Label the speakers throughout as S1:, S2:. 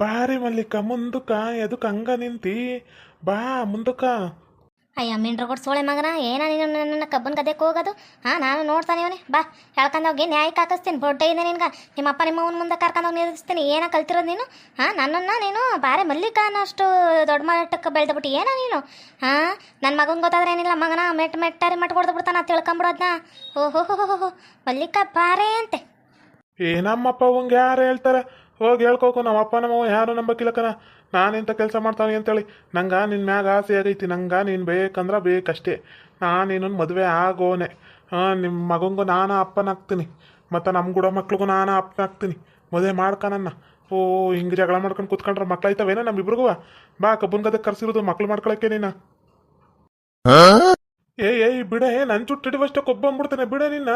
S1: ಬಾರಿ ಮಲ್ಲಿಕ ಮುಂದಕ್ಕ ಎದಕ್ಕೆ ಹಂಗ ನಿಂತಿ. ಬಾ ಮುಂದಕ್ಕ
S2: ಅಯ್ಯ ಮಿಂಡ್ರಗೋಡ್ ಸೋಳೆ ಮಗನ ಏನ ನೀನು ನನ್ನ ಕಬ್ಬನ್ ಗದ್ದೆಗೆ ಹೋಗೋದು? ಹಾಂ ನಾನು ನೋಡ್ತಾನೆ ಅವನೇ. ಬಾ ಹೇಳ್ಕೊಂಡೋಗಿ ನ್ಯಾಯಕ್ಕೆ ಹಾಕಿಸ್ತೀನಿ ಬೊಡ್ಡೆ ಇದೆ ನಿನ್ಗೆ. ನಿಮ್ಮ ಅಪ್ಪ ನಿಮ್ಮ ಅವನ ಮುಂದೆ ಕರ್ಕೊಂಡೋಗಿ ನಿಲ್ಲಿಸ್ತೀನಿ ಏನ ಕಲ್ತಿರೋದು ನೀನು? ಹಾಂ ನನ್ನನ್ನು ನೀನು ಬಾರೆ ಮಲ್ಲಿಕ ಅನ್ನೋಷ್ಟು ದೊಡ್ಡ ಮಟ್ಟಕ್ಕೆ ಬೆಳೆದ್ಬಿಟ್ಟು ಏನ ನೀನು? ಹಾಂ ನನ್ನ ಮಗನ ಗೊತ್ತಾದ್ರೆ ಏನಿಲ್ಲ ಮಗನ ಮೆಟ್ ಮೆಟ್ಟಾರಿ ಮಟ್ ಹೊಡೆದು ಬಿಡ್ತಾನ ತಿಳ್ಕೊಂಬಿಡೋದ್ನ? ಓಹೋ ಹೋ ಮಲ್ಲಿಕ ಬಾರೆ ಅಂತೆ.
S1: ಏನಮ್ಮಪ್ಪ ನಮ್ಮಪ್ಪ ಅವಂಗೆ ಯಾರು ಹೇಳ್ತಾರೆ? ಹೋಗಿ ಹೇಳ್ಕೋಕು ನಮ್ಮ ಅಪ್ಪ ನಮ್ಮವ ಯಾರು ನಂಬಕ್ಕಿಲ್ಲಕನ ನಾನೆಂಥ ಕೆಲಸ ಮಾಡ್ತಾನೆ ಅಂತೇಳಿ. ನಂಗೆ ನಿನ್ನ ಮ್ಯಾಗ ಆಸೆ ಆಗೈತಿ, ನಂಗೆ ನೀನು ಬೇಕಂದ್ರೆ ಬೇಕಷ್ಟೇ. ನಾನು ಇನ್ನೊಂದು ಮದುವೆ ಆಗೋನೆ. ಹಾಂ ನಿಮ್ಮ ಮಗಂಗೂ ನಾನು ಅಪ್ಪನಾಗ್ತೀನಿ. ಮತ್ತು ನಮ್ಮ ಗುಡ ಮಕ್ಳಿಗೂ ನಾನು ಅಪ್ಪನಾಗ್ತೀನಿ. ಮದುವೆ ಮಾಡ್ಕನನ್ನ ಓ, ಹಿಂಗೆ ಜಗಳ ಮಾಡ್ಕೊಂಡು ಕೂತ್ಕೊಂಡ್ರೆ ಮಕ್ಕಳಾಯ್ತವೇನೋ ನಮ್ಮ ಇಬ್ರಿಗೂ ಬಾ ಕಬ್ಬನ್ ಗದ್ದೆ ಕರ್ಸಿರೋದು ಮಕ್ಳು ಮಾಡ್ಕೊಳಕ್ಕೆ ನೀನು. ಏಯ್ ಏಯ್ ಏ ನನ್ನ ಚುಟ್ಟು ಹಿಡಿವಷ್ಟೇ ಕೊಬ್ಬಂಬಿಡ್ತೇನೆ. ಬಿಡ ನಿನ್ನ.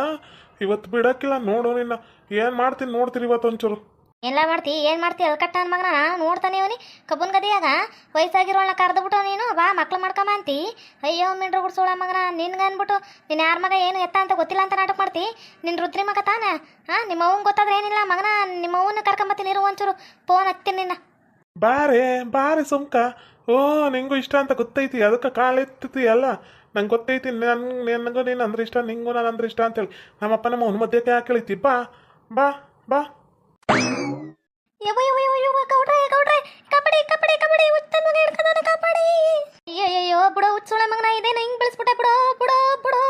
S1: ಇವತ್ತು ಬಿಡಕ್ಕಿಲ್ಲ, ನೋಡು ನಿನ್ನ. ಏನು ಮಾಡ್ತೀನಿ ನೋಡ್ತೀರಿ ಇವತ್ತು ಒಂಚೂರು
S2: ಎಲ್ಲ ಮಾಡ್ತಿ, ಏನು ಮಾಡ್ತಿ? ಅಲ್ಕಟ್ಟ ನನ್ನ ಮಗನ? ನಾನು ನೋಡ್ತಾನೆ ಇವನಿ ಕಬ್ಬನ್ ಗದಿಯಾಗ ವಯಸ್ಸಾಗಿರೋಳನ್ನ ಕರೆದ್ಬಿಟ್ಟು ನೀನು, ಬಾ, ಮಕ್ಳು ಮಾಡ್ಕೊಂಬ ಅಂತಿ. ಅಯ್ಯೋ, ಮಿಂಡ್ರು ಗುಡ್ಸೋಳ ಮಗನ. ನಿನ್ಗ ಅನ್ಬಿಟ್ಟು ನೀನು ಯಾರ ಮಗ ಏನು ಎತ್ತ ಅಂತ ಗೊತ್ತಿಲ್ಲ ಅಂತ ನಾಟಕ ಮಾಡ್ತಿ? ನಿನ್ನ ರುದ್ರಿ ಮಗ ತಾನ? ಹಾಂ ನಿಮ್ಮ ಗೊತ್ತಾದ್ರೆ ಏನಿಲ್ಲ. ಮಗನ, ನಿಮ್ಮ ಅವ್ನ ಕರ್ಕೊಂಬತ್ತೀನಿ ಒಂಚೂರು. ಫೋನ್ ಹಾಕ್ತೀನಿ ನಿನ್ನ.
S1: ಬಾರೆ ಬಾರೆ ಸುಮ್ಕ. ಓ, ನಿಂಗೂ ಇಷ್ಟ ಅಂತ ಗೊತ್ತೈತಿ. ಅದಕ್ಕೆ ಕಾಲೆತ್ತಿ ಅಲ್ಲ. ನಂಗೆ ಗೊತ್ತೈತಿ. ನನ್, ನನಗೂ ನೀನು ಅಂದ್ರೆ ಇಷ್ಟ, ನಿಂಗೂ ನಾನು ಅಂದ್ರೆ ಇಷ್ಟ ಅಂತೇಳಿ. ನಮ್ಮಪ್ಪ ನಮ್ಮ ಅವ್ನ ಮಧ್ಯಕ್ಕೆ ಯಾಕೆ ಹೇಳಿತಿ ಬಾ ಬಾ ಬಾ.
S2: ಯವ್ವ ಯವ್ವ ಯವ್ವ ಯವ್ವ, ಗೌಡ್ರೆ ಗೌಡ್ರೆ, ಕಬಡ್ಡಿ ಕಬಡ್ಡಿ ಕಬಡ್ಡಿ ಹುಚ್ಚನ ಮಗ ಹಿಡ್ಕದಾನೆ ಕಬಡ್ಡಿ. ಅಯ್ಯಯ್ಯೋ ಬಿಡೋ ಹುಚ್ಚೋಳ ಮಗನ, ಇದೇನ ಹಿಂಗ್ ಬೆಳೆಸ್ಬಿಟ್ಟೆ? ಬಿಡೋ ಬಿಡೋ ಬಿಡೋ.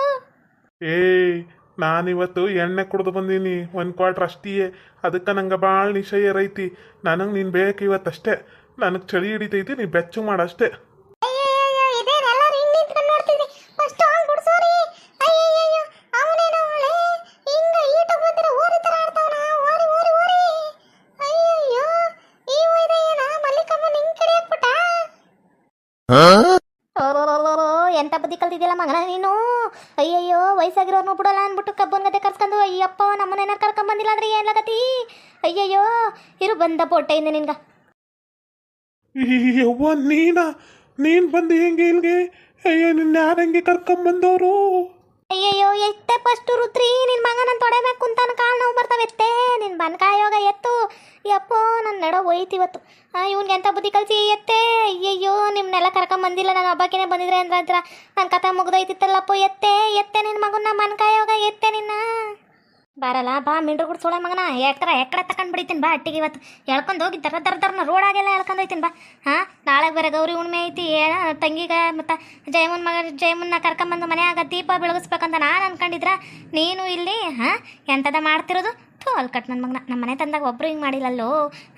S1: ಏಯ್, ನಾನಿವತ್ತು ಎಣ್ಣೆ ಕುಡ್ದು ಬಂದೀನಿ. ಒಂದು ಕ್ವಾಟ್ರ್ ಅಷ್ಟಿಯೇ. ಅದಕ್ಕೆ ನಂಗೆ ಭಾಳ ನಿಶಯ ಐತಿ ನನಗೆ ನೀನು ಬೇಕು ಇವತ್ತಷ್ಟೇ. ನನಗೆ ಚಳಿ ಹಿಡಿತೈತಿ, ನೀ ಬೆಚ್ಚು ಮಾಡಷ್ಟೇ
S2: ಎಂತ ಬುದ್ಧಿ ಕಲ್ತಿದ್ದಿಲ್ಲ ಮಗನ ನೀನು? ಅಯ್ಯಯ್ಯೋ, ವಯಸ್ಸಾಗಿರೋರ್ನು ಬಿಡಲ್ಲ ಅಂದ್ಬಿಟ್ಟು ಕಬ್ಬನ್ ಗದೆ ಕರ್ಸ್ಕೊಂಡು ಅಯ್ಯಪ್ಪ ನಮ್ಮನೇನಾರು ಕರ್ಕೊಂಡ್ ಬಂದಿಲ್ಲ ಅಂದ್ರೆ ಏನ್ಲಾಗತಿ ಅಯ್ಯಯ್ಯೋ, ಇರು ಬಂದ ಪೊಟ್ಟೆಯಿಂದ ನಿನ್ಗ.
S1: ಯವ್ವ, ನೀನಾ? ನೀನ್ ಬಂದು ಹೆಂಗೆ ಇಲ್ಗೆ? ಅಯ್ಯೋ, ನಿನ್ನ ಯಾರು ಹೆಂಗೆ ಕರ್ಕೊಂಬಂದವರು
S2: ಅಯ್ಯಯ್ಯೋ, ಎತ್ತೆ ಫಸ್ಟ್ ರುದ್ರಿ ನಿನ್ನ ಮಗ ನನ್ನ ತೊಡೆ ಮ್ಯಾಗ ಕುಂತಾನ ಕಾಲು ನೋವು ಬರ್ತಾವೆ ಎತ್ತೆ. ನಿನ್ ಬನ್ಕಾಯೋಗ ಎತ್ತು. ಯಪ್ಪೋ ನನ್ನ ನಡ ಹೋಯ್ತು ಇವತ್ತು. ಆ, ಇವ್ನಿಗೆ ಎಂತ ಬುದ್ಧಿ ಕಲಿಸಿ ಎತ್ತೆ? ಅಯ್ಯಯ್ಯೋ ನಿಮ್ಮನ್ನೆಲ್ಲ ಕರ್ಕೊಂಡ್ ಬಂದಿಲ್ಲ. ನಾನು ಹಬ್ಬಕ್ಕೇನೆ ಬಂದಿದ್ರೆ ಅಂದ್ರೆ ನನ್ನ ಕಥ ಮುಗ್ದೋಯ್ತಿತ್ತಲ್ಲಪ್ಪ ಎತ್ತೆ. ಎತ್ತೆ ನಿನ್ನ ಮಗನ ಮನ್ಕಾಯೋಗ ಎತ್ತೆ ನಿನ್ನ. ಬರಲ್ಲ, ಬಾ ಮಿಂಡ್ರ ಕೂಡ ಸೋಳೆ ಮಗನ. ಯಾಕ್ರ ಎಕ್ಕಡೆ ತಕೊಂಡ್ ಬಿಡಿತೀನಿ ಬಾ, ಅಟ್ಟಿಗೆ ಇವತ್ತು. ಎಳ್ಕೊಂಡು ಹೋಗಿ ದರ ದರ, ದರ್ನ ರೋಡಾಗೆಲ್ಲ ಎಳ್ಕೊಂಡು ಹೋಯ್ತೀನಿ ಬಾ. ಹಾಂ? ನಾಳೆ ಬೇರೆ ಗೌರಿ ಹುಣ್ಣಿಮೆ ಐತಿ ತಂಗಿಗ ಮತ್ತು ಜಯಮನ್ ಮಗ ಜಯಮನ್ನ ಕರ್ಕೊಂಬಂದು ಮನ್ಯಾಗ ದೀಪ ಬೆಳಗಿಸ್ಬೇಕಂತ ನಾನು ಅನ್ಕೊಂಡಿದ್ರ, ನೀನು ಇಲ್ಲಿ, ಹಾಂ ಎಂಥದ ಮಾಡ್ತಿರೋದು? ಥೂ, ಅಲ್ಲಿ ಕಟ್ ನನ್ನ ಮಗನ. ನಮ್ಮ ಮನೆ ತಂದಾಗ ಒಬ್ಬರು ಹಿಂಗೆ ಮಾಡಿಲ್ಲಲ್ಲೋ.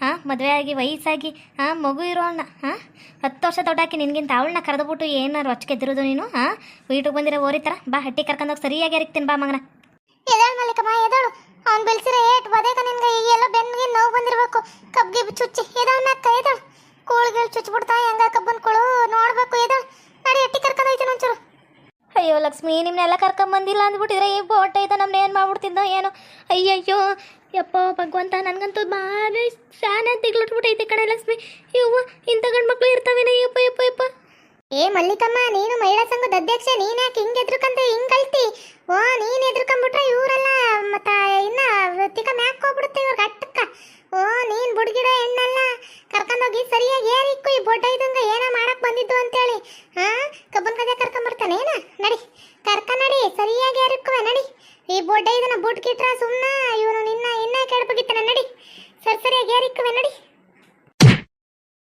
S2: ಹಾಂ, ಮದುವೆ ಆಗಿ, ವಯಸ್ಸಾಗಿ, ಹಾಂ, ಮಗು ಇರೋಣ ಹಾಂ? ಹತ್ತು ವರ್ಷ ದೊಡ್ಡಾಕಿ ನಿನಗಿಂತ ಅವಳನ್ನ ಕರೆದುಬಿಟ್ಟು ಏನಾರು ಹೊಚ್ಕೆದ್ದಿರೋದು ನೀನು, ಹಾಂ? ವೀಟಿಗೆ ಬಂದಿರೋ ಓರಿ ಥರ ಬಾ ಹಟ್ಟಿ ಕರ್ಕೊಂಡೋಗಿ ಸರಿಯಾಗಿ ಅರಿಕ್ತೀನಿ ಬಾ ಮಗನ. ಎದಳು ಮಲ್ಲಿಕಮ್ಮ ಎದಳು. ಅವ್ನು ಬೆಳೆಸಿರೋ ಏಟ್ ಬದೇಕ ನಿನ್ಗೆ ಎಲ್ಲ ಬೆನ್ನಿಗೆ ನೋವು ಬಂದಿರಬೇಕು. ಕಬ್ಗೆ ಚುಚ್ಚಿ, ಎದಳು ಮ್ಯಾಕ ಎದಳು. ಕೋಳಿಗಳು ಚುಚ್ಚಿಬಿಡ್ತಾ ಹೆಂಗ ಕಬ್ಬನ್ ಕೊಳು ನೋಡ್ಬೇಕು ಎದಳು. ನಡಿ, ಎಟ್ಟಿ ಕರ್ಕೊಂಡು ಹೋಯ್ತೀನಿ ಒಂಚೂರು. ಅಯ್ಯೋ ಲಕ್ಷ್ಮಿ ನಿಮ್ಮನ್ನೆಲ್ಲ ಕರ್ಕೊಂಡ್ ಬಂದಿಲ್ಲ ಅಂದ್ಬಿಟ್ಟಿದ್ರೆ ಈ ಬೋಟ್ ಐತ ನಮ್ನ ಏನು ಮಾಡ್ಬಿಡ್ತಿದ್ದೋ ಏನೋ. ಅಯ್ಯಯ್ಯೋ, ಯಪ್ಪ, ಭಗವಂತ, ನನಗಂತೂ ಭಾರಿ ಶಾನೆ ತಿಗ್ಲುಟ್ಬಿಟ್ಟೈತೆ ಕಣೆ ಲಕ್ಷ್ಮಿ. ಇವ್ವ ಇಂಥ ಗಂಡು ಮಕ್ಕಳು ಇರ್ತಾವೇನ, ಯಪ್ಪ ಯಪ್ಪ ಏ ಮಲ್ಲಿಕಮ್ಮ, ನೀನು ಮಹಿಳಾ ಸಂಘದ ಅಧ್ಯಕ್ಷ, ನೀನ್ ಯಾಕೆ ಹಿಂಗ್ ಎದ್ರುಕಂತ ಹಿಂಗ್ ಕಲ್ತಿ? ಓ, ನೀನ್ ಎದ್ರುಕೊಂಡ್ಬಿಟ್ರೆ ಇವರೆಲ್ಲ ಮತ್ತ ಇನ್ನ ವೃತ್ತಿಕ ಮ್ಯಾಕ್ ಹೋಗ್ಬಿಡುತ್ತೆ ಇವ್ರಿಗೆ ಅಟ್ಟಕ್ಕ ಓ, ನೀನ್ ಬುಡ್ಗಿಡ ಹೆಣ್ಣಲ್ಲ. ಕರ್ಕೊಂಡೋಗಿ ಸರಿಯಾಗಿ ಏರಿಕ್ಕು ಈ ಬೊಡ್ಡ ಇದಂಗ ಏನ ಮಾಡಕ್ ಬಂದಿದ್ದು ಅಂತೇಳಿ. ಹಾ, ಕಬ್ಬನ್ ಕದೆ ಕರ್ಕೊಂಬರ್ತಾನೆ, ಏನ? ನಡಿ. ಕರ್ಕ ನಡಿ, ಸರಿಯಾಗಿ ಏರಿಕ್ಕುವೆ ನಡಿ. ಈ ಬೊಡ್ಡ ಇದನ್ನ ಬುಟ್ಕಿಟ್ರ ಸುಮ್ನ, ಇವನು ನಿನ್ನ, ಇನ್ನ ಕೆಡಪಗಿತ್ತಾನೆ, ನಡಿ. ಸರಿ, ಸರಿಯಾಗಿ ಏರಿಕ್ಕುವೆ ನಡಿ.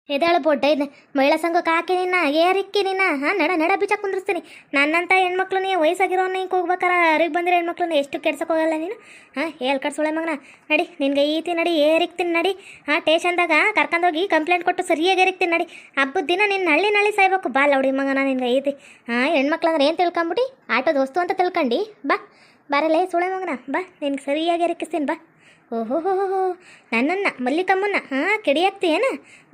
S2: ಎದೇಳು ಬೊಡ್ಡ ಇದೆ ಮಹಿಳಾ ಸಂಘಕ್ಕೆ ಹಾಕಿ ನಿನ್ನ, ಏರಿಕ್ಕಿ ನಿನ್ನ, ಹಾಂ, ನಡ ನಡ ಬೀಚ ಕುಂದ್ರಿಸ್ತೀನಿ. ನನ್ನಂತ ಹೆಣ್ಮಕ್ಳು ನೀ ವಯಸ್ಸಾಗಿರೋನ್ನ ಹಿಂಗೆ ಹೋಗ್ಬೇಕಾರ ಅರಿಗೆ ಬಂದಿರೋ ಹೆಣ್ಮಕ್ಳನ್ನ ಎಷ್ಟು ಕೆಡ್ಸಕ್ಕೆ ಹೋಗಲ್ಲ ನೀನು? ಹಾಂ, ಹೇಳ್ ಕಟ್ಸೋಳೆ ಮಗನ. ನಡಿ, ನಿನಗೆ ಈತಿ ನಡಿ, ಏರಿಕ್ತೀನಿ ನಡಿ. ಹಾಂ ಟೇಷನ್ದಾಗ ಕರ್ಕೊಂಡೋಗಿ ಕಂಪ್ಲೇಂಟ್ ಕೊಟ್ಟು ಸರಿಯಾಗಿ ಏರಿಕ್ತೀನಿ ನಡಿ. ಹಬ್ಬದ ದಿನ ನಿನ್ನ ಹಳ್ಳಿ ನಳ್ಳಿ ಸಾಯ್ಬೇಕು. ಬಾ ಲೌಡಿ ಮಗನ ನಿನ್ಗೆ ಐತಿ ಹಾಂ ಹೆಣ್ಮಕ್ಳು ಅಂದ್ರೆ ಏನು ತಿಳ್ಕೊಂಬಿಟ್ಟು ಆಟೋದ ವಸ್ತು ಅಂತ ತಿಳ್ಕೊಂಡು. ಬಾ, ಬರಲೇ ಸುಳೆ ಮಗನ. ಬಾ, ನಿನ್ಗೆ ಸರಿಯಾಗಿ ಏರಿಕಿಸ್ತೀನಿ ಬಾ. ಓಹೋ ನನ್ನನ್ನು, ಮಲ್ಲಿಕಮ್ಮನ್ನ, ಹಾಂ ಕೆಡಿಯಾಕ್ತೀಯೇನ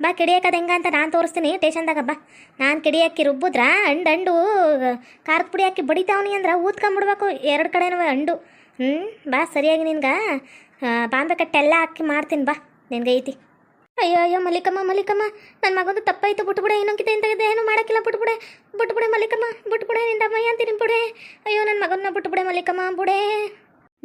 S2: ಬಾ ಕೆಡಿಯಾಕದ ಹೆಂಗ ಅಂತ ನಾನು ತೋರಿಸ್ತೀನಿ ಟೇಷನ್ದಾಗ ಬಾ. ನಾನು ಕೆಡಿಯಾಕಿ ರುಬ್ಬಿದ್ರ ಅಂಡು ಅಂಡು ಖಾರದ ಪುಡಿ ಹಾಕಿ ಬಡಿತಾವನಿ ಅಂದ್ರೆ ಊದ್ಕೊಂಬಿಡ್ಬೇಕು ಎರಡು ಕಡೆನೂ ಅಂಡು. ಹ್ಞೂ ಬಾ, ಸರಿಯಾಗಿ ನಿನ್ಗೆ ಬಾಂಬೆ ಕಟ್ಟೆ ಎಲ್ಲ ಹಾಕಿ ಮಾಡ್ತೀನಿ, ಬಾ, ನಿನ್ಗೆ ಐತಿ. ಅಯ್ಯೋ ಅಯ್ಯೋ ಮಲ್ಲಿಕಮ್ಮ ಮಲ್ಲಿಕಮ್ಮ ನನ್ನ ಮಗಂದು ತಪ್ಪಾಯ್ತು, ಬಿಟ್ಬಿಡೆ ಇನ್ನೊಂಕಿತ ಇಂತ ಏನು ಮಾಡೋಕ್ಕಿಲ್ಲ, ಬಿಟ್ಬಿಡೆ. ಬಿಟ್ಬಿಡೆ ಮಲ್ಲಿಕಮ್ಮ, ಬಿಟ್ಬಿಡೆ, ನಿಂದ ಮೈ ಅಂತೀನಿ, ಬಿಡೆ. ಅಯ್ಯೋ ನನ್ನ ಮಗನ್ನ ಬಿಟ್ಬಿಡೆ ಮಲ್ಲಿಕಮ್ಮ, ಬುಡೆ.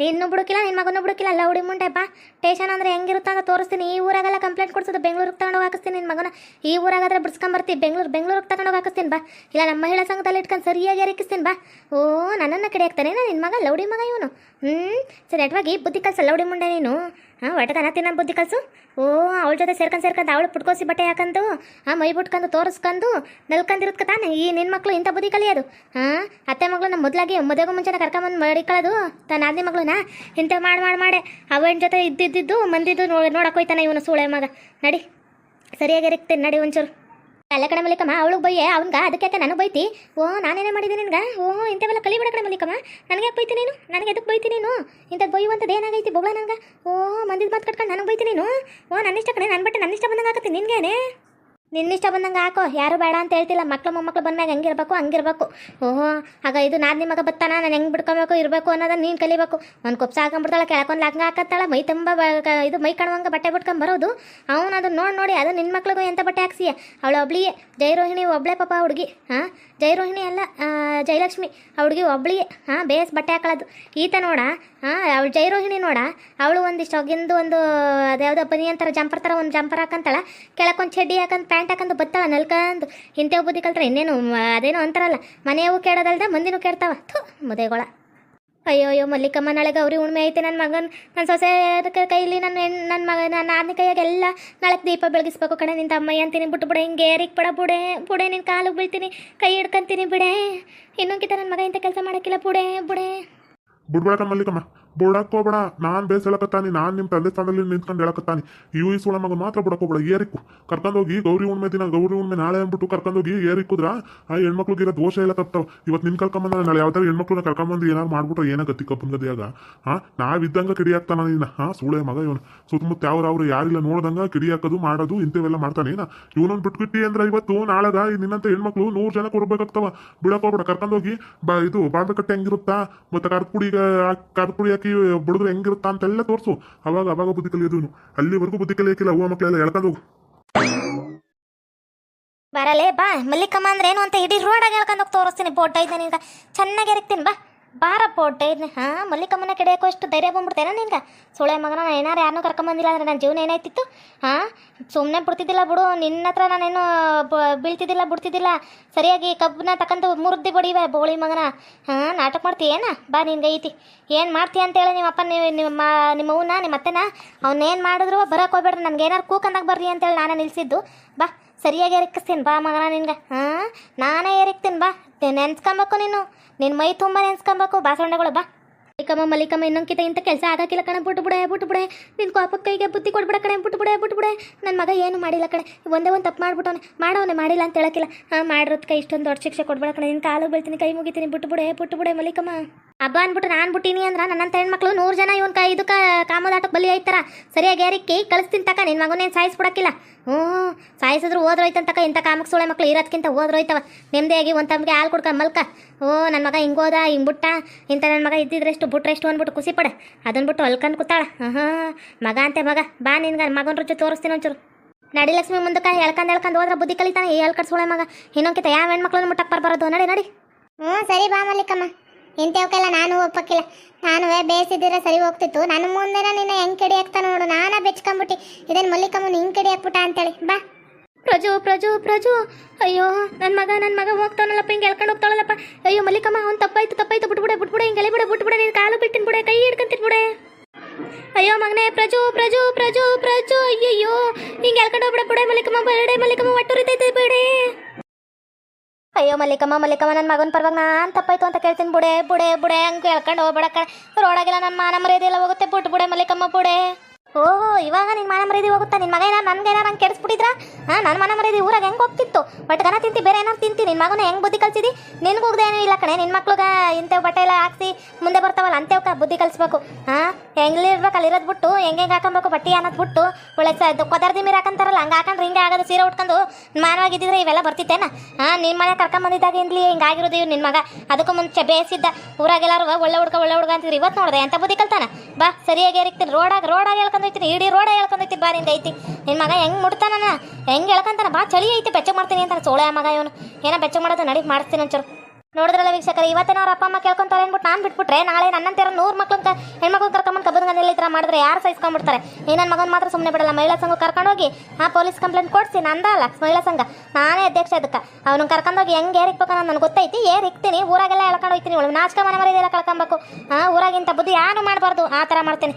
S2: ನಿನ್ನೂ ಬಿಡುಕಿಲ್ಲ ನಿನ್ನ ಮಗನೂ ಬಿಡುಕಿಲ್ಲ ಅಲ್ಲ ಹುಡಿ ಮುಂಡೆಪ್ಪ ಟೇಷನ್ ಅಂದ್ರೆ ಹೆಂಗಿರುತ್ತೆ ಅಂತ ತೋರಿಸ್ತೀನಿ. ಈ ಊರಾಗೆಲ್ಲ ಕಂಪ್ಲೇಂಟ್ ಕೊಡ್ಸೋದು ಬೆಂಗಳೂರಿಗೆ ತಗೊಂಡು ಹಾಕಿಸ್ತೀನಿ ನಿನ್ನ ಮಗನ. ಈ ಊರಾಗಾದ್ರೆ ಬಿಡ್ಸ್ಕೊಂಬರ್ತೀವಿ ಬೆಂಗಳೂರು ಬೆಂಗಳೂರಿಗೆ ತಗೊಂಡು ಹಾಕಿಸ್ತೀನಿ ಬಾ. ಇಲ್ಲ, ನಮ್ಮ ಮಹಿಳಾ ಸಂಘದಲ್ಲಿ ಇಟ್ಕೊಂಡು ಸರಿಯಾಗಿ ಎರಕಿಸ್ತೀನಿ ಬಾ. ಓ, ನನ್ನನ್ನು ಕಡೆ ಹಾಕ್ತಾನೆ. ನಿನ್ನ ಮಗ? ಲೌಡಿ ಮಗ ಇವನು? ಹ್ಞೂ ಸರಿ, ಅಟ್ವಾಗಿ ಬುದ್ಧಿ ಕಲ್ಸ, ಲೌಡಿ ಮುಂಡೆ ನೀನು. ಹಾಂ ಒಟ್ಟದನ ತಿನ್ನ ಬುದ್ಧಿ ಕಲಸು. ಓ, ಅವಳ ಜೊತೆ ಸೇರ್ಕೊಂಡು ಸೇರ್ಕೊಂಡು ಅವಳು ಪುಟ್ಕೋಸಿ ಬಟ್ಟೆ ಹಾಕಂದು, ಆ ಮೈ ಬಿಟ್ಕೊಂಡು ತೋರಿಸ್ಕೊಂಡು ನಲ್ಕೊಂಡಿರುತ್ತ ತಾನೆ? ಈ ನಿನ್ನ ಮಕ್ಕಳು ಇಂಥ ಬುದ್ಧಿ ಕಲಿಯೋದು. ಹಾಂ, ಅತ್ತೆ ಮಗಳು ನಮ್ಮ ಮೊದಲಾಗಿ ಮದುವೆಗೂ ಮುಂಚೆನೇ ಕರ್ಕೊಂಬಂದು ಮಡಿಕೊಳ್ಳೋದು ತನ್ನ ಆದ್ನಿ ಮಗಳನ್ನ ಇಂಥ ಮಾಡಿ ಮಾಡಿ, ಮಾಡೆ. ಅವನ ಜೊತೆ ಇದ್ದಿದ್ದು, ಮಂದಿದ್ದು ನೋಡಿ ನೋಡಕ್ಕೆ ಇವನು ಸೂಳೆ ಮಗ. ನಡಿ. ಸರಿಯಾಗಿ ಇರ್ತೀನಿ ನಡಿ ಒಂಚೂರು. ಅಲ್ಲ ಕಡೆ ಮಲ್ಲಿಕಮ್ಮ ಅವಳು ಬೈಯೆ, ಅವನ್ಗ ಅದಕ್ಕೆ ನನಗೆ ಬೈತಿ. ಓ, ನಾನೇನೇ ಮಾಡಿದೆ ನಿನ್ಗೆ? ಓ, ಇಂಥವೆಲ್ಲ ಕಲಿಬೇಡ ಕಡೆ ಮಲ್ಲಿಕಮ್ಮ. ನನಗೆ ಬೈತಿ ನೀನು? ನನಗೆ ಎದಕ್ಕೆ ಬೈತಿ ನೀನು? ಇಂಥದ್ದು ಬೈಯುವಂಥದ್ದು ಏನಾಗೈತಿ ಬೊಗಳ ನನಗೆ ಓ, ಮಂದಿದ ಮಾತು ಕಟ್ಕೊಂಡು ನನಗೆ ಬೈತಿ ನೀನು? ಓ ನನ್ನ ಇಷ್ಟ ಕಡೆ ನನ್ನ ಇಷ್ಟ ಬಂದಂಗೆ ಆಗತ್ತೆ ನಿನ್ಗೇನೆ? ನಿನ್ನಿಷ್ಟ ಬಂದಂಗೆ ಹಾಕೋ. ಯಾರು ಬೇಡ ಅಂತ ಹೇಳ್ತಿಲ್ಲ. ಮಕ್ಕಳು ಮೊಮ್ಮಕ್ಳು ಬಂದಾಗ ಹೆಂಗಿರ್ಬೇಕು, ಹಂಗಿರ್ಬೇಕು. ಓಹೋ, ಆಗ ಇದು ನಾನು ನಿಮಗೆ ಬತ್ತಾನ, ನಾನು ಹೆಂಗೆ ಬಿಡ್ಕೊಬೇಕು, ಇರಬೇಕು ಅನ್ನೋದನ್ನ ನೀನು ಕಲಿಬೇಕು. ಒಂದು ಕೊಪ್ಸ ಹಾಕೊಂಡ್ಬಿಡ್ತಾಳೆ ಕೆಳಕೊಂದು ಲಂಗ ಹಾಕತ್ತಾಳ, ಮೈ ತುಂಬ ಇದು ಮೈ ಕಾಣುವಂಗೆ ಬಟ್ಟೆ ಬಿಟ್ಕೊಂಬರೋದು ಅವನು ಅದನ್ನ ನೋಡಿ ನೋಡಿ, ಅದು ನಿನ್ನ ಮಕ್ಳಿಗೂ ಎಂಥ ಬಟ್ಟೆ ಹಾಕ್ಸಿಯ? ಅವಳು ಒಬ್ಳಿಯೇ ಜೈರೋಹಿಣಿ ಒಬ್ಳೆ ಪಾಪ ಹುಡುಗಿ. ಹಾಂ ಜೈರೋಹಿಣಿ ಅಲ್ಲ ಜಯಲಕ್ಷ್ಮಿ. ಆ ಹುಡುಗಿ ಒಬ್ಳಿಯೇ ಹಾಂ, ಬೇಸ್ ಬಟ್ಟೆ ಹಾಕೊಳ್ಳೋದು ಈತ ನೋಡ, ಹಾಂ, ಅವಳು ಜೈರೋಹಿಣಿ ನೋಡ, ಅವಳು ಒಂದಿಷ್ಟು ಹೊಗಿಂದು ಒಂದು, ಅದ್ಯಾವುದೋ ಬನಿ ಅಂತಾರ ಜಂಪರ್ ಥರ ಒಂದು ಜಂಪರ್ ಹಾಕಂತಾಳ. ಕೆಳಕೊಂದು ಚಡ್ಡಿ ಹಾಕಂದು ಪ್ಯಾಂಟ್ ಹಾಕಂದು ಬತ್ತಾಳ ನಲ್ಕಂದು ಇಂಥವು ಬುದ್ಧಿ ಕಲ್ತ್ರೆ ಇನ್ನೇನು ಅದೇನೋ ಅಂತಾರಲ್ಲ, ಮನೆಯವು ಕೇಳೋದಲ್ದ ಮಂದಿನೂ ಕೇಳ್ತಾವ. ಥು, ಮುದೇಗೊಳ. ಅಯ್ಯೋ ಅಯ್ಯೋ ಮಲ್ಲಿಕಮ್ಮ, ನಾಳೆಗೆ ಗೌರಿ ಉಣ್ಮೆ ಐತೆ ನನ್ನ ಮಗನ ನನ್ನ ಸೊಸೆ ಅದಕ್ಕೆ ಕೈಲಿ ನನ್ನ ಹೆಣ್ಣು ನನ್ನ ಮಗ ನನ್ನ ಆದ್ನಿ ಕೈಯಾಗೆಲ್ಲ ನಾಳೆ ದೀಪ ಬೆಳಗಿಸ್ಬೇಕು ಕಣೆ ನಿನ್ನ ಅಮ್ಮಯ್ಯ ಅಂತೀನಿ, ಬಿಟ್ಟು ಬಿಡೆ, ಹಿಂಗೆ ಏರಿಕ್ ಬಿಡ ಬುಡೆ ಬುಡೆ ನಿನ್ನ ಕಾಲಿಗೆ ಬೀಳ್ತೀನಿ, ಕೈ ಹಿಡ್ಕೊಂತೀನಿ, ಬಿಡೆ. ಇನ್ನೊಂಕಿತ ನನ್ನ ಮಗ ಇಂಥ ಕೆಲಸ ಮಾಡೋಕ್ಕಿಲ್ಲ, ಬುಡೆ ಬುಡೆ.
S1: ಬಿಡ್ಬೇಡ ಮಲ್ಲಿಕಮ್ಮ. ಬಿಡಕ್ ಹೋಗ್ಬೇಡ, ನಾನ್ ಬೇಸ್ ಹೇಳಕತ್ತಾನಿ ನಾನ್ ನಿಮ್ ತಂದೆ ಸ್ಥಾನದಲ್ಲಿ ನಿಂತ್ಕೊಂಡು ಹೇಳಕತ್ತಾನಿ. ಇವು ಈ ಸುಳ ಮಗ ಮಾತ್ರ ಬಿಡಕ್ ಹೋಗ್ಬೇಡ ಏರಿಕ್ಕು ಕರ್ಕೊಂಡೋಗಿ ಗೌರಿ ಉಣ್ಮೆ ದಿನ, ಗೌರಿ ಉಣ್ಮೆ ನಾಳೆ ಅಂದ್ಬಿಟ್ಟು ಕರ್ಕೊಂಡೋಗಿ ಏರಿಕುದ್ರ, ಆ ಹೆಣ್ಮಕ್ಳಿಗೆ ಇರೋ ದೋಷ ಎಲ್ಲ ತಪ್ತಾವ. ಇವತ್ತು ನಿನ್ ಕರ್ಕೊಂಬಂದ ನಾಳೆ, ಯಾವ್ದಾರ ಹೆಣ್ಮಕ್ಳನ್ನ ಕರ್ಕೊಂಬಂದು ಏನಾರು ಮಾಡ್ಬಿಟ್ಟು ಏನ ಗತಿ ಕಪ್ಪನ್ ಗದಿಯಾಗ ಹಾ ನಾವಿದ್ದಂಗ ಕಿಡಿ ಹಾಕ್ತಾನ ನೀನ. ಹಾ ಸುಳೆ ಮಗ ಇವನು. ಸುತ್ತಮುತ್ತ ಅವ್ರು ಯಾರಿಲ್ಲ ನೋಡ್ದಂಗ ಕಿಡಿ ಹಾಕೋದು, ಮಾಡೋದು, ಇಂಥವೆಲ್ಲ ಮಾಡ್ತಾನೆ. ಏನ? ಇವನೊಂದು ಬಿಟ್ಬಿಟ್ಟಿ ಅಂದ್ರೆ ಇವತ್ತು ನಾಳೆಗ ನಿನ್ನಂತ ಹೆಣ್ಮಕ್ಳು ನೂರು ಜನ ಕೊಡ್ಬೇಕಾಗ್ತಾವ. ಬಿಡಕ್ ಹೋಗ್ಬೇಡ ಕರ್ಕೊಂಡೋಗಿ ಬಾ ಇದು ಬಾಂಧ ಕಟ್ಟೆ ಹೆಂಗಿರುತ್ತಾ? ಮತ್ತೆ ಕರ್ಪುಡಿಗ ಕರ್ಪುಡಿ ಖಾರದ ಪುಡಿ ಹಾಕಿ ಬಡಿದ್ರೆ ಹೆಂಗಿರುತ್ತಾ ಅಂತೆಲ್ಲ ತೋರಿಸು. ಅವಾಗ ಅವಾಗ ಬುದ್ಧಿ ಕಲಿಯೋದು ಅಲ್ಲಿವರೆಗೂ ಬುದ್ಧಿ ಕಲಿಯಕ್ಕಿಲ್ಲ ಹೂವ ಮಕ್ಕಳೆಲ್ಲ ಎಳ್ಕೊಂಡು ಹೋಗು.
S2: ಬರಲೇ, ಬಾ. ಮಲ್ಲಿಕಮ್ಮ ಅಂದ್ರೆ ಏನು ಅಂತ ಇಡೀ ರೋಡಾಗ ಹೇಳ್ಕೊಂಡು ಹೋಗಿ ತೋರಿಸ್ತೀನಿ. ಬೋಟ್ ಐತೆ ನಿನ್ಗೆ. ಚೆನ್ನಾಗಿ ಇರ್ತೀನಿ ಬಾ. ಬಾರ ಪೋಟೆ ಹಾ, ಮಲ್ಲಿಕಮ್ಮನ ಕಡಿಯೋಕ್ಕೂ ಅಷ್ಟು ಧೈರ್ಯ ಬಂದ್ಬಿಡ್ತೇನೆ ನಿನ್ಗೆ? ಸೋಳೆ ಮಗನ ನಾನು ಏನಾರು ಯಾರನ್ನೂ ಕರ್ಕೊಂಬಂದಿಲ್ಲ ಅಂದ್ರೆ ನನ್ನ ಜೀವನ ಏನಾಯ್ತಿತ್ತು? ಹಾಂ ಸುಮ್ಮನೆ ಬಿಡ್ತಿದ್ದಿಲ್ಲ ಬಿಡು, ನಿನ್ನ ಹತ್ರ ನಾನೇನು ಬೀಳ್ತಿದ್ದಿಲ್ಲ, ಬಿಡ್ತಿದ್ದಿಲ್ಲ. ಸರಿಯಾಗಿ ಕಬ್ಬನ್ನ ತಕ್ಕಂತು ಮುರಿದಿ ಬಡಿವೆ ಬೋಳಿ ಮಗನ. ಹಾಂ, ನಾಟಕ ಮಾಡ್ತೀಯೇನ ಬಾ ನಿನ್ಗೆ ಐತಿ ಏನು ಮಾಡ್ತೀಯ ಅಂತೇಳಿ ನಿಮ್ಮ ಅಪ್ಪ ನೀವು, ನಿಮ್ಮ ನಿಮ್ಮ ಅವ್ವನ ನಿಮ್ಮ ಅತ್ತೆನ, ಅವ್ನೇನು ಮಾಡಿದ್ರು ಬರೋಕೆ ಹೋಗ್ಬೇಡ್ರಿ, ನನಗೆ ಏನಾರು ಕೂಕಂದಾಗ ಬರ್ರಿ ಅಂತೇಳಿ ನಾನೇ ನಿಲ್ಸಿದ್ದು. ಬಾ. ಸರಿಯಾಗಿ ಎರಕಿಸ್ತೀನಿ. ಬಾ ಮಗನ ನಿನ್ಗೆ. ಹಾಂ? ನಾನೇ ಎರಕ್ತೀನಿ. ಬಾ. ನೆನ್ಸ್ಕೊಬೇಕು ನೀನು. ನಿನ್ನ ಮೈ ತುಂಬ ನೆನ್ಸ್ಕೊಬೇಕು. ಬಾಸಂಡೆಗಳು ಬಾ. ಮಲ್ಲಿಕಮ್ಮ ಮಲ್ಲಿಕಮ್ಮ, ಇನ್ನೊಂದ್ಕಿತ ಇಂಥ ಕೆಲಸ ಆಗಕ್ಕಿಲ್ಲ ಕಣೆ. ಬಿಟ್ಟು ಬಿಡೆ ಬಿಟ್ಟು ಬಿಡೆ. ನಿನ್ನ ಕೋಪದ ಕೈಗೆ ಬುದ್ಧಿ ಕೊಡ್ಬಿಡ ಕಣೆ. ಬಿಟ್ಟು ಬಿಡೆ ಬಿಟ್ಟು ಬಿಡೆ. ನನ್ನ ಮಗ ಏನು ಮಾಡಿಲ್ಲ ಕಣೆ. ಒಂದೇ ಒಂದು ತಪ್ಪು ಮಾಡ್ಬಿಟ್ಟವನೆ. ಮಾಡವನೆ ಮಾಡಿಲ್ಲ ಅಂತ ಹೇಳಕ್ಕಿಲ್ಲ. ಹಾಂ ಮಾಡಿರೋದಕ್ಕೆ ಇಷ್ಟೊಂದು ದೊಡ್ಡ ಶಿಕ್ಷೆ ಕೊಡ್ಬೇಡ ಕಣೆ. ನಿನ್ನ ಕಾಲು ಬೀಳ್ತೀನಿ, ಕೈ ಮುಗಿತೀನಿ. ಬಿಟ್ಟು ಬಿಡೆ ಬಿಟ್ಟು ಬಿಡೆ, ಮಲ್ಲಿಕಮ್ಮ. ಹಬ್ಬ ಅಂದ್ಬಿಟ್ಟು ನಾನು ಬಿಟ್ಟಿನಿ ಅಂದ್ರೆ ನನ್ನಂತ ಹೆಣ್ಮಕ್ಳು ನೂರು ಜನ ಇವನ್ ಕೈ ಇದಕ್ಕೆ ಕಾಮದಾಟಕ್ಕೆ ಬಲಿ ಆಯ್ತಾರ ಸರಿಯಾಗಿ ಯಾರಿಕ್ಕಿ ಕಳಿಸ್ತೀನಿ ತಕ ನಿನ್ನ ಮಗನೇನು ಸಾಯಿಸ್ಬಿಡಕ್ಕಿಲ್ಲ. ಹ್ಞೂ, ಸಾಯಿಸಿದ್ರು ಹೋದ್ರೋಯ್ತಂತಕ ಇಂಥ ಕಾಮಕ್ಕೆ ಸುಳೆ ಮಕ್ಳು ಇರೋದ್ಕಿಂತ ಹೋದ್ರೋಯ್ತವ. ನೆಮ್ಮದಿಯಾಗಿ ಒಂದು ತಮಗೆ ಹಾಲು ಕೊಡ್ಕ ಮಲ್ಕ. ಓ ನನ್ನ ಮಗ ಹಿಂಗೋದ ಹಿಂಗೆ ಬಿಟ್ಟ. ಇಂಥ ನನ್ನ ಮಗ ಇದ್ದಿದ್ರೆಷ್ಟು ಬಿಟ್ರೆಷ್ಟು ಅಂದ್ಬಿಟ್ಟು ಖುಷಿ ಪಡೆ. ಅದನ್ನ ಬಿಟ್ಟು ಹೊಲ್ಕಂಡು ಕೂತಾಳ. ಹಾಂ ಮಗ ಅಂತೆ ಮಗ. ಬಾ ನಿನ್ಗೆ, ಮಗನ ರುಚಿ ತೋರಿಸ್ತೀನಿ ಒಂಚೂರು. ನಡಿ ಲಕ್ಷ್ಮಿ ಮುಂದಕ್ಕೆ ಹೇಳ್ಕೊಂಡು ಹೇಳ್ಕೊಂಡು ಹೋದ್ರೆ ಬುದ್ಧಿ ಕಲಿತಾನೆ ಹೇಳ್ಕಡ್ ಸುಳೆ ಮಗ. ಇನ್ನೊಂಕಿತ ಯಾವ ಹೆಣ್ಮಕ್ಳನ್ನ ಮುಟ್ಟಕ್ಕೆ ಬರ್ಬಾರದು? ನಡಿ ನಡಿ.
S3: ಹ್ಞೂ, ಸರಿ ಬಾ ಮಲ್ಲಿಕಮ್ಮ. ಇಂಥವಕ್ಕೆಲ್ಲ ನಾನು ಒಪ್ಪಕ್ಕಿಲ್ಲ. ನಾನು ಬೇಯಿಸಿದ್ರೆ ಸರಿ ಹೋಗ್ತಿತ್ತು. ನನ್ನ ಮುಂದೆ ನಿನ್ನ ಹೆಂಗ್ ಕಡಿ ಹಾಕ್ತಾ ನೋಡು. ನಾನಾ ಬೆಚ್ಕೊಂಬಿಟ್ಟು. ಇದನ್ನ ಮಲ್ಲಿಕಮ್ಮನ ಹಿಂಗ್ ಕಡಿ ಹಾಕ್ಬಿಟ್ಟ ಅಂತೇಳಿ. ಬಾ.
S2: ಪ್ರಜು ಪ್ರಜು ಪ್ರಜು. ಅಯ್ಯೋ ನನ್ನ ಮಗ ನನ್ನ ಮಗ ಹೋಗ್ತಾನಲ್ಲಪ್ಪ, ಹಿಂಗೆ ಎಳ್ಕೊಂಡು ಹೋಗ್ತಾಳಲ್ಲಪ್ಪ. ಅಯ್ಯೋ, ಮಲ್ಲಿಕಮ್ಮ, ಅವ್ನು ತಪ್ಪಾಯ್ತು ತಪ್ಪಾಯ್ತು. ಬಿಟ್ಬಿಡೆ ಬಿಟ್ಬಿಡೆ, ಹಿಂಗೆ ಎಳಿಬಿಡೆ, ಬಿಟ್ಬಿಡೆ. ನೀನು ಕಾಲು ಬಿಟ್ಟಿನ ಬಿಡೆ, ಕೈ ಹಿಡ್ಕೊಂತೀನಿ ಬಿಡೆ ಅಯ್ಯೋ, ಮಗನೇ, ಪ್ರಜು ಪ್ರಜು ಪ್ರಜು ಪ್ರಜು. ಅಯ್ಯಯ್ಯೋ, ಹಿಂಗೆ ಎಳ್ಕೊಂಡು ಹೋಗ್ಬಿಡ ಬಿಡೆ ಮಲ್ಲಿಕಮ್ಮ, ಬೇಡ ಮಲ್ಲಿಕಮ್ಮ ಒಟ್ಟುರಿತೈತೆ ಬೇಡೆ. ಅಯ್ಯೋ, ಮಲ್ಲಿಕಮ್ಮ ಮಲ್ಲಿಕಮ್ಮ ನನ್ನ ಮಗನ ಪರವಾಗಿ ನಾನು ತಪ್ಪಾಯ್ತು ಅಂತ ಕೇಳ್ತೀನಿ. ಬುಡೆ ಬುಡೆ ಬುಡೆ, ಹಂಗೆ ಹೇಳ್ಕೊಂಡು ಹೋಗ್ಬಿಡಕ್ಕ. ರೋಡಾಗಿಲ್ಲ ನನ್ನ ಮಾನ ಮರ್ಯಾದೆ ಎಲ್ಲ ಹೋಗುತ್ತೆ. ಬುಟ್ ಬುಡೆ, ಮಲ್ಲಿಕಮ್ಮ, ಬುಡೆ. ಓಹೋ, ಇವಾಗ ನಿನ್ನ ಮನೆ ಮರ್ಯಾದೆ ಹೋಗುತ್ತಾ? ನಿನ್ನ ಮಗ ಏನಾರು ನನ್ಗೆ ಏನಾರು ಹಂಗೆ ಕೆಡಿಸ್ಬಿಟ್ಟಿದ್ರಾ? ಹಾಂ ನನ್ನ ಮನೆ ಊರಾಗ ಹೆಂಗ್ ಹೋಗ್ತಿತ್ತು? ಬಟ್ ಗನ ತಿಂತಿ, ಬೇರೆ ಏನಾರು ತಿಂತಿ? ನಿನ್ನ ಮಗನ ಹೆಂಗೆ ಬುದ್ಧಿ ಕಲ್ಸಿದಿ? ನಿನ್ಗೋಗ್ದೇನೂ ಇಲ್ಲ ಕಣೆ. ನಿನ್ನ ಮಕ್ಳುಗ ಇಂಥವು ಬಟ್ಟೆ ಎಲ್ಲ ಹಾಕ್ಸಿ ಮುಂದೆ ಬರ್ತಾವಲ್ಲ ಅಂತೇವ್ಕ ಬುದ್ಧಿ ಕಲಿಸ್ಬೇಕು. ಹಾ ಹೆಂಗ್ಲಿರ್ಬೇಕು ಅಲ್ಲಿ ಇರೋದು ಬಿಟ್ಟು, ಹೆಂಗ್ ಹೆಂಗ್ ಹಾಕೊಬೇಕು ಬಟ್ಟೆ ಅನ್ನೋದು ಬಿಟ್ಟು, ಒಳ್ಳೆ ಕೊದರ್ದಿ ಮೀರು ಹಾಕಂತಾರಲ್ಲ, ಹಂಗ ಹಾಕೊಂಡ್ರೆ ಹಿಂಗೆ ಆಗೋದು, ಸೀರೆ ಉಟ್ಕೊಂಡು ಮಾನವಾಗಿದ್ದಿದ್ರೆ ಇವೆಲ್ಲ ಬರ್ತಿತ್ತೇನ? ಹಾಂ ನಿನ್ನ ಮನೆ ಕರ್ಕೊಂಬಂದಿದ್ದಾಗಿಂದಲಿ ಹಿಂಗಾಗಿರೋದು ಇವ್ ನಿನ್ನ ಮಗ. ಅದಕ್ಕೂ ಮುಂಚೆ ಬೇಯಿಸಿದ್ದ ಊರಾಗೆಲ್ಲರೂ, ಒಳ್ಳೆ ಹುಡ್ಕ ಒಳ್ಳೆ ಹುಡ್ಗ ಅಂತಿದ್ರು. ಇವತ್ತು ನೋಡಿದೆ, ಎಂತ ಬುದ್ಧಿ ಕಲ್ತಾನ? ಬಾ, ಸರಿಯಾಗಿ ಏರಿಕ್ತೀನಿ. ರೋಡಾಗ ರೋಡಾಗ ಹೇಳ್ಕೊಂಡೋಯ್ತೀನಿ ಇಡೀ ರೋಡ ಹೇಳ್ಕೊಂಡೈತಿ, ಬಾ ನಿಂದ ಐತಿ. ನಿನ್ನ ಮಗ ಹೆಂಗೆ ಮುಡ್ತಾನ ಹೆಂಗೆ ಹೇಳ್ಕೊಂತಾನ? ಬಾ ಚಳಿ ಐತಿ ಬೆಚ್ಚ ಮಾಡ್ತೀನಿ ಅಂತ ಸೋಳೆ ಮಗ ಇವನು. ಏನೋ ಬೆಚ್ಚ ಮಾಡೋದು ನಡಿ ಮಾಡ್ತೀನಿ ಒಂಚೂರು. ನೋಡಿದ್ರಲ್ಲ ವೀಕ್ಷಕರ, ಇವತ್ತೇನೋ ಅವ್ರ ಅಪ್ಪ ಅಮ್ಮ ಕೇಳ್ಕೊಂತಾರೆ ಅಂದ್ಬಿಟ್ಟು ನಾನು ಬಿಟ್ಬಿಟ್ರೆ, ನಾಳೆ ನನ್ನಂತಿರೋ ನೂರು ಮಕ್ಳು ಹೆಣ್ಮಕ್ಳು ಕರ್ಕೊಂಬಂದು ಕಬ್ಬನ್ಗಂದಲ್ಲಿ ಈ ಥರ ಮಾಡಿದ್ರೆ ಯಾರು ಸಹಿಸ್ಕೊಂಡ್ಬಿಡ್ತಾರೆ? ಈ ನನ್ನ ಮಗನ ಮಾತ್ರ ಸುಮ್ಮನೆ ಬಿಡಲ್ಲ, ಮಹಿಳಾ ಸಂಘ ಕರ್ಕೊಂಡೋಗಿ ಆ ಪೊಲೀಸ್ ಕಂಪ್ಲೇಂಟ್ ಕೊಡಿಸಿ, ನಂದ ಅಲ್ಲ, ಮಹಿಳಾ ಸಂಘ. ನಾನೇ ಅಧ್ಯಕ್ಷ ಅದಕ್ಕೆ ಕರ್ಕೊಂಡು ಕರ್ಕೊಂಡೋಗಿ ಹೆಂಗೆ ಏರಿಕ್ಬೇಕು ಅನ್ನೋ ನನಗೆ ಗೊತ್ತೈತಿ ಏರಿಕ್ತೀನಿ ಊರಾಗೆಲ್ಲ ಹೇಳ್ಕೊಂಡು ಹೋಗ್ತೀನಿ ಇವಳು. ನಾಚಿಕೆ ಮನೆ ಮರಿದೆಲ್ಲ ಕಳ್ಕೊಬೇಕು. ಹಾಂ ಊರಾಗಿಂತ ಬುದ್ಧಿ ಯಾರು ಮಾಡಬಾರ್ದು, ಆ ಥರ ಮಾಡ್ತೀನಿ.